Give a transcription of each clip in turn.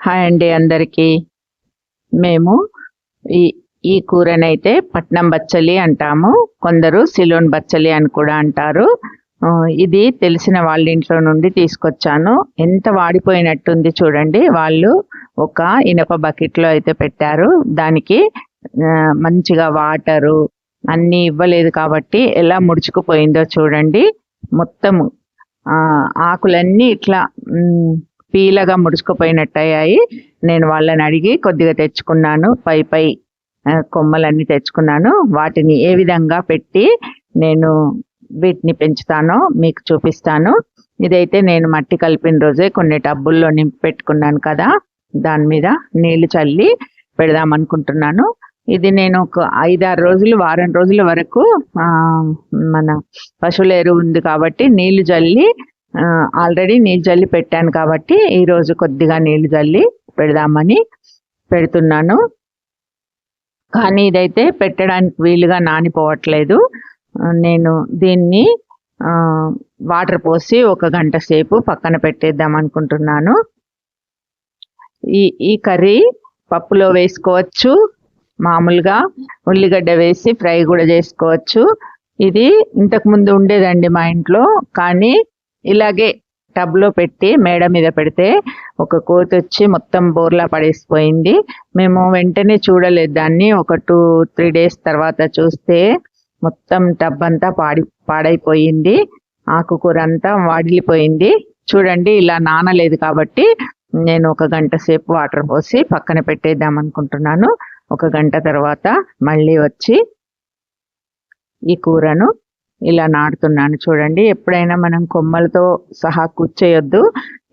Hi అండి అందరికీ. మేము ఈ ఈ కూరనైతే పట్నం బచ్చలి అంటాము. కొందరు సిలోన్ బచ్చలి అని కూడా అంటారు. ఇది తెలిసిన వాళ్ళ ఇంట్లో నుండి తీసుకొచ్చాను. ఎంత వాడిపోయినట్టుంది చూడండి. వాళ్ళు ఒక ఇనప బకెట్లో అయితే పెట్టారు. దానికి మంచిగా వాటరు అన్నీ ఇవ్వలేదు కాబట్టి ఎలా ముడుచుకుపోయిందో చూడండి. మొత్తము ఆకులన్నీ ఇట్లా పీలగా ముడుచుకుపోయినట్టు అయ్యాయి నేను వాళ్ళని అడిగి కొద్దిగా తెచ్చుకున్నాను. పై పై కొమ్మలన్నీ తెచ్చుకున్నాను. వాటిని ఏ విధంగా పెట్టి నేను వీటిని పెంచుతానో మీకు చూపిస్తాను. ఇదైతే నేను మట్టి కలిపిన రోజే కొన్ని టబ్బుల్లో నింపి పెట్టుకున్నాను కదా. దాని మీద నీళ్ళు చల్లి పెడదాం అనుకుంటున్నాను. ఇది నేను ఒక ఐదారు రోజులు వారం రోజుల వరకు మన పశువుల ఎరువు ఉంది కాబట్టి నీళ్ళు చల్లి ఆల్రెడీ నీళ్ళు జల్లి పెట్టాను కాబట్టి ఈరోజు కొద్దిగా నీళ్ళు జల్లి పెడదామని పెడుతున్నాను. కానీ ఇదైతే పెట్టడానికి వీలుగా నానిపోవట్లేదు. నేను దీన్ని వాటర్ పోసి ఒక గంట సేపు పక్కన పెట్టేద్దాం అనుకుంటున్నాను. ఈ ఈ కర్రీ పప్పులో వేసుకోవచ్చు మామూలుగా ఉల్లిగడ్డ వేసి ఫ్రై కూడా చేసుకోవచ్చు. ఇది ఇంతకుముందు ఉండేదండి మా ఇంట్లో కానీ ఇలాగే టబ్లో పెట్టి మేడ మీద పెడితే ఒక కోతి వచ్చి మొత్తం బోర్లా పడేసిపోయింది. మేము వెంటనే చూడలేదు దాన్ని. ఒక టూ త్రీ డేస్ తర్వాత చూస్తే మొత్తం టబ్ అంతా పాడి పాడైపోయింది. ఆకుకూర అంతా వాడిలిపోయింది. చూడండి ఇలా నానలేదు కాబట్టి నేను ఒక గంట సేపు వాటర్ పోసి పక్కన పెట్టేద్దాం అనుకుంటున్నాను. ఒక గంట తర్వాత మళ్ళీ వచ్చి ఈ కూరను ఇలా నాటుతున్నాను. చూడండి ఎప్పుడైనా మనం కొమ్మలతో సహా కూర్చేయొద్దు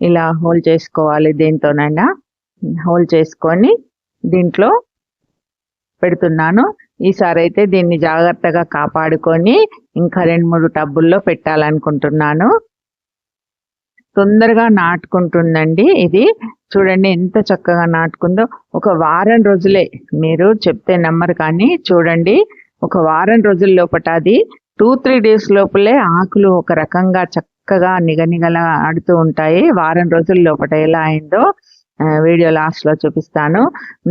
ఇలా హోల్ చేసుకోవాలి దీంతోనైనా. హోల్ చేసుకొని దీంట్లో పెడుతున్నాను. ఈసారి అయితే దీన్ని జాగ్రత్తగా కాపాడుకొని ఇంకా రెండు మూడు టబ్బుల్లో పెట్టాలనుకుంటున్నాను. తొందరగా నాటుకుంటుందండి ఇది. చూడండి ఎంత చక్కగా నాటుకుందో. ఒక వారం రోజులే మీరు చెప్తే నమ్మరు కానీ చూడండి ఒక వారం రోజుల లోపట అది టూ త్రీ డేస్ లోపలే ఆకులు ఒక రకంగా చక్కగా నిగనిగల ఆడుతూ ఉంటాయి. వారం రోజుల లోపట ఎలా అయిందో వీడియో లాస్ట్లో చూపిస్తాను.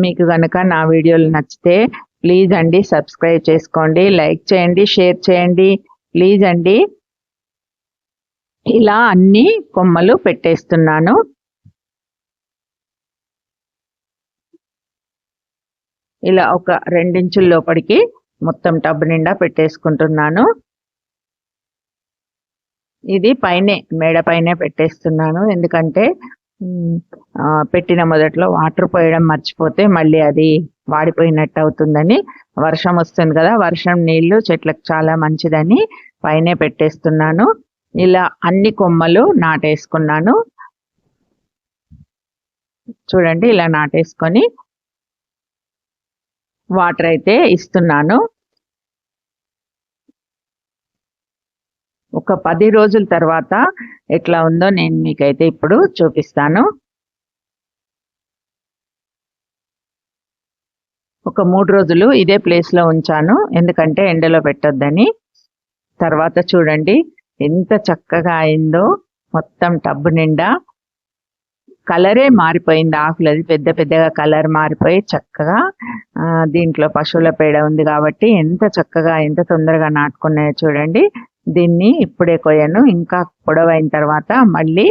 మీకు కనుక నా వీడియోలు నచ్చితే ప్లీజ్ అండి సబ్స్క్రైబ్ చేసుకోండి లైక్ చేయండి షేర్ చేయండి ప్లీజ్ అండి. ఇలా అన్ని కొమ్మలు పెట్టేస్తున్నాను. ఇలా ఒక రెండించుల లోపలికి మొత్తం టబ్ నిండా పెట్టేసుకుంటున్నాను. ఇది పైనే మేడ పైనే పెట్టేస్తున్నాను. ఎందుకంటే పెట్టిన మొదట్లో వాటర్ పోయడం మర్చిపోతే మళ్ళీ అది వాడిపోయినట్టు అవుతుందని. వర్షం వస్తుంది కదా వర్షం నీళ్ళు చెట్లకు చాలా మంచిదని పైనే పెట్టేస్తున్నాను. ఇలా అన్ని కొమ్మలు నాటేసుకున్నాను. చూడండి ఇలా నాటేసుకొని వాటర్ అయితే ఇస్తున్నాను. ఒక పది రోజుల తర్వాత ఎట్లా ఉందో నేను మీకైతే ఇప్పుడు చూపిస్తాను. ఒక మూడు రోజులు ఇదే ప్లేస్లో ఉంచాను. ఎందుకంటే ఎండలో పెట్టొద్దని. తర్వాత చూడండి ఎంత చక్కగా అయిందో. మొత్తం టబ్బు నిండా. కలరే మారిపోయింది. ఆకులు అది పెద్ద పెద్దగా కలర్ మారిపోయి చక్కగా దీంట్లో పశువుల పేడ ఉంది కాబట్టి ఎంత చక్కగా ఎంత తొందరగా నాటుకున్నాయో చూడండి. దీన్ని ఇప్పుడే కోయాను. ఇంకా పొడవైన తర్వాత మళ్ళీ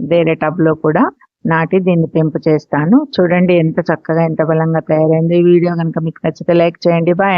వేరే టబ్లో కూడా నాటి దీన్ని పెంపు చేస్తాను. చూడండి ఎంత చక్కగా ఎంత బలంగా తయారైంది ఈ వీడియో. కనుక మీకు నచ్చితే లైక్ చేయండి. బాయ్